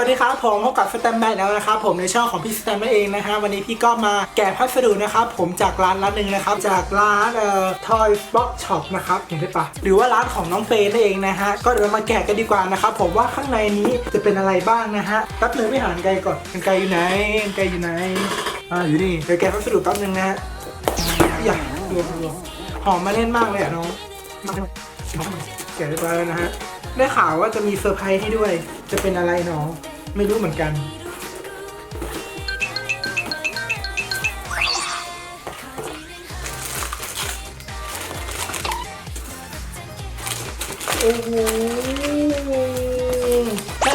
สวัสดีครับผมพบกับสแตมแบแล้วนะครับผมในช่องของพี่สแตมป์นั่นเองนะฮะวันนี้พี่ก็มาแกะพัสดุนะครับผมจากร้านร้านหนึ่งนะครับจากร้านเอ่อ Toy Box Shop นะครับเห็นได้ปะหรือว่าร้านของน้องเฟย์นั่นเองนะฮะก็เดี๋ยวมาแกะกันดีกว่านะครับผมว่าข้างในนี้จะเป็นอะไรบ้างนะฮะแป๊บนึงไม่หานไกลก่อนไกลอยู่ไหนไกลอยู่ไหนอ่าอยู่นี่เดี๋ยวแกะพัสดุแป๊บนึงนะฮะอย่า ดูดูหอมมาเล่นมากเลยอะน้องมาเลยแกะเรียบร้อยแล้วนะฮะ ได้ข่าวว่าจะมีเซอร์ไพรส์ให้ด้วย จะเป็นอะไรน้อง ไม่รู้เหมือนกันโอ้โห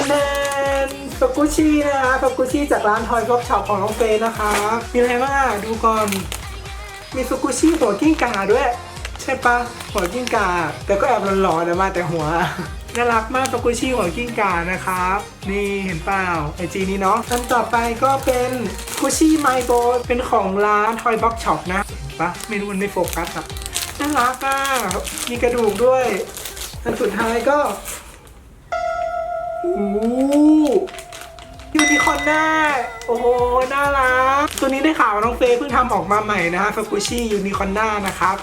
แนนสกุชี่นะคะสกุชี่จากร้านทอยฟ็อกช็อปของน้องเฟยนะคะ มีอะไรบ้างดูก่อน มีสกุชี่หัวกิ้งก่าด้วย ใช่ปะหัวกิ้งก่า แต่ก็แอบหลอนๆนะมาแต่หัวน่ารักมากสกุชี่หัวกิ้งก่านะครับ นี่เห็นเปล่าไอจีนี้เนาะอันต่อไปก็เป็นสกุชี่ไมโบเป็นของร้านทอยบ็อกช็อปนะเห็นปะไม่รู้มันไม่โฟกัสอะน่ารักอะมีกระดูกด้วยอันสุดท้ายก็โอ้ ยูนิคอร์นหน้าโอ้โห น่ารัก ตัวนี้ได้ข่าวว่าน้องเฟย์เพิ่งทำออกมาใหม่นะฮะฟกุชี่ยูนิคอร์นหน้านะครับ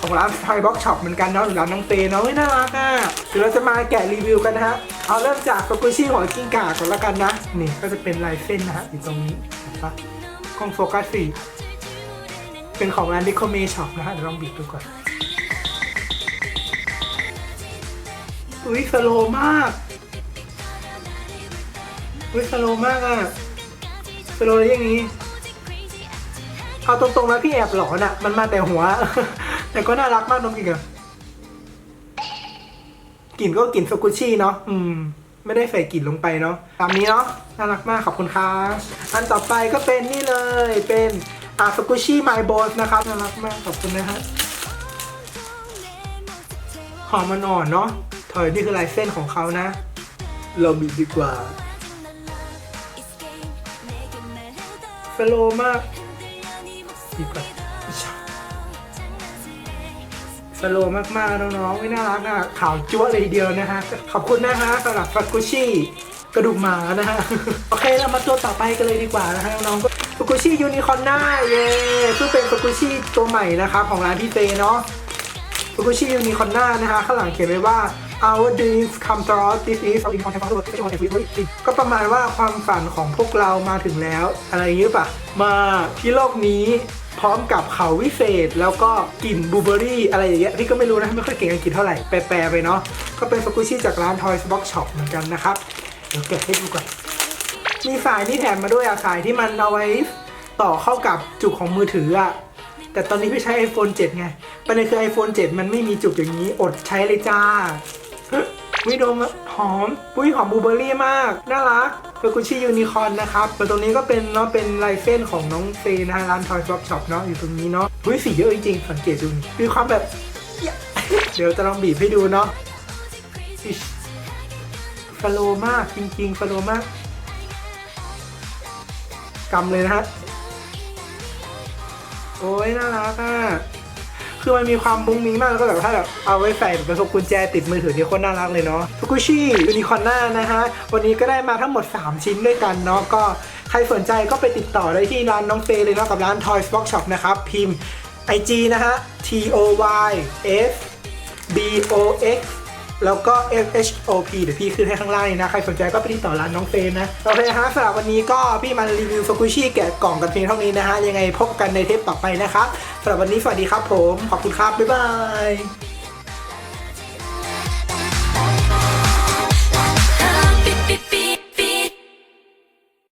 ของร้านไทยบ็อกช็อปเหมือนกันเนาะหรือร้านน้องเฟย์เนาะน่ารักอะเดี๋ยวเราจะมาแกะรีวิวกันนะฮะ เอาเริ่มจากฟกุชี่หัวกิ้งก่าก่อนละกันนะ นี่ก็จะเป็นลายเส้นนะฮะอยู่ตรงนี้เห็นปะกล้องโฟกัสสี่เป็นของร้านดิคอเมช็อปนะฮะเดี๋ยวลองบีบดูก่อนอุ้ยสโลมาก อุ้ยสโลมากอะสโลว์ได้อย่างนี้ เอาตรงๆแล้วพี่แอบหลอนอะมันมาแต่หัว แต่ก็น่ารักมากน้องกินอะกลิ่นก็กลิ่นสกุชี่เนาะ อืม ไม่ได้ใส่กลิ่นลงไปเนาะ ตามนี้เนาะ น่ารักมากขอบคุณครับอันต่อไปก็เป็นนี่เลย เป็นอ่าสกุชี่ไมโบสนะครับ น่ารักมากขอบคุณนะฮะหอมมันอ่อนเนาะถอยนี่คือลายเส้นของเขานะ เราบีดีกว่า สโลมากบีบก่อนสโลว์มากๆน้องๆไม่น่ารักอะขาวจั๊วเลยทีเดียวนะฮะ ขอบคุณนะฮะสำหรับฟักกุชี่กระดูกหมานะฮะ โอเคเรามาตัวต่อไปกันเลยดีกว่านะฮะน้องๆฟักกุชี่ยูนิคอร์น่าเย้ซึ่งเป็นฟักกุชี่ตัวใหม่นะครับของร้านพี่เฟย์เนาะฟุกุชิยูนิคอนหน่านะฮะข้างหลังเขียนไว้ว่า our dreams come true this is our important part ก็ประมาณว่าความฝันของพวกเรามาถึงแล้ว อะไรอย่างนี้ป่ะ มาที่โลกนี้พร้อมกับเขาวิเศษแล้วก็กลิ่นบลูเบอรี่อะไรอย่างเงี้ยพี่ก็ไม่รู้นะ ไม่ค่อยเก่งอังกฤษเท่าไหร่ แปลไปเนาะก็เป็นฟุกุชิจากร้าน Toys Box Shop เหมือนกันนะครับ เดี๋ยวเก็บให้ดูก่อน มีสายที่แถมมาด้วยอะสายที่มันเอาไว้ต่อเข้ากับจุกของมือถืออะแต่ตอนนี้พี่ใช้ iPhone 7 ไงประเด็นคือ iPhone 7 มันไม่มีจุกอย่างนี้ อดใช้เลยจ้า วิดมอะหอมปุ้ยหอมบูเบอร์รี่มาก น่ารักเฟกุชิยูนิคอนนะครับแต่ตรงนี้ก็เป็นเนาะเป็นลายเส้นของน้องเฟยนะฮะร้านทอยช็อปช็อปเนาะอยู่ตรงนี้เนาะปุ้ยสีเยอะจริงๆสังเกตดูมีความแบบ เดี๋ยวจะลองบีบให้ดูเนาะฟโลมากจริงๆฟโลมากกำเลยนะฮะโอ้ยน่ารักอะ คือมันมีความมุ้งมิ้งมากแล้วก็แบบถ้าแบบเอาไว้ใส่เป็นพวกกุญแจติดมือถือที่โคนน่ารักเลยเนาะทุกุชิยูนิคอนน่านะฮะวันนี้ก็ได้มาทั้งหมด 3 ชิ้นด้วยกันเนาะก็ใครสนใจก็ไปติดต่อได้ที่ร้านน้องเฟเลยเนาะกับร้าน Toys Box Shop นะครับพิมพ์ IG นะฮะ T O Y S B O X แล้วก็ F H O P เดี๋ยวพี่ขึ้นให้ข้างล่างนะ ใครสนใจก็ไปติดต่อร้านน้องเฟนนะ โอเคฮะสำหรับวันนี้ก็พี่มารีวิวฟกุชิแกะกล่องกันเพียงเท่านี้นะฮะ ยังไงพบกันในเทปต่อไปนะครับสำหรับวันนี้สวัสดีครับผม ขอบคุณครับ บ๊ายบาย